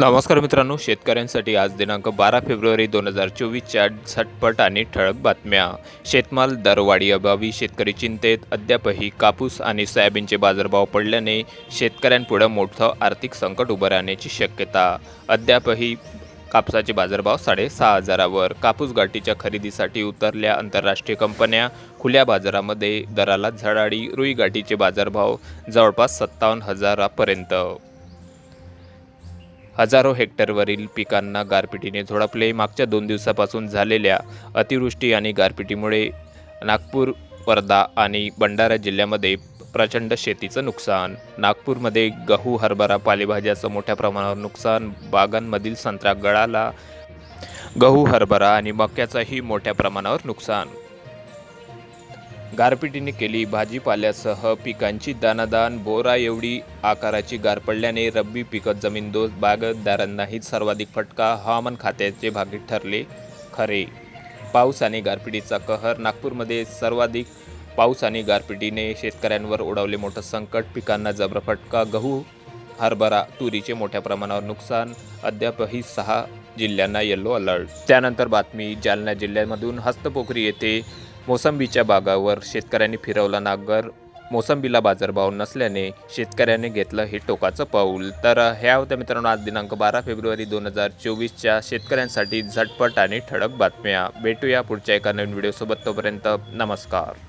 नमस्कार मित्रांनो शेतकऱ्यांसाठी आज दिनांक बारा फेब्रुवारी दोन हजार चोवीसच्या झटपट आणि ठळक बातम्या. शेतमाल दरवाढी अभावी शेतकरी चिंतेत अद्यापही कापूस आणि सोयाबीनचे बाजारभाव पडल्याने शेतकऱ्यांपुढं मोठं आर्थिक संकट उभं राहण्याची शक्यता. अद्यापही कापसाचे बाजारभाव साडेसहा हजारावर. कापूस गाठीच्या खरेदीसाठी उतरल्या आंतरराष्ट्रीय कंपन्या खुल्या बाजारामध्ये दराला झडाळी रुई गाठीचे बाजारभाव जवळपास सत्तावन्न हजारापर्यंत. हजारो हेक्टरवरील पिकांना गारपिटीने झोडपले. मागच्या दोन दिवसापासून झालेल्या अतिवृष्टी आणि गारपिटीमुळे नागपूर वर्धा आणि भंडारा जिल्ह्यामध्ये प्रचंड शेतीचं नुकसान. नागपूरमध्ये गहू हरभरा पालेभाज्याचं मोठ्या प्रमाणावर नुकसान. बागांमधील संत्रा गळाला गहू हरभरा आणि मक्याचंही मोठ्या प्रमाणावर नुकसान. गारपिटीने केली भाजीपाल्यासह पिकांची दानादान बोरा एवढी आकाराची गार पडल्याने रब्बी पिकं जमीनदोस्त बागतदारांनाही सर्वाधिक फटका. हवामान खात्याचे भागीत ठरले खरे. पाऊस आणि गारपिटीचा कहर. नागपूरमध्ये सर्वाधिक पाऊस आणि गारपिटीने शेतकऱ्यांवर उडवले मोठं संकट. पिकांना जबर फटका. गहू हरभरा तुरीचे मोठ्या प्रमाणावर नुकसान. अद्यापही सहा जिल्ह्यांना येलो अलर्ट त्यानंतर बातमी जालना जिल्ह्यामधून हस्तपोखरी येथे मोसंबीच्या बागावर शेतकऱ्यांनी फिरवला नागर. मोसंबीला बाजारभाव नसल्याने शेतकऱ्याने घेतलं हे टोकाचं पाऊल. तर ह्या होत्या मित्रांनो आज दिनांक बारा फेब्रुवारी दोन हजार चोवीसच्या शेतकऱ्यांसाठी झटपट आणि ठळक बातम्या. भेटूया पुढच्या एका नवीन व्हिडिओसोबत तोपर्यंत नमस्कार.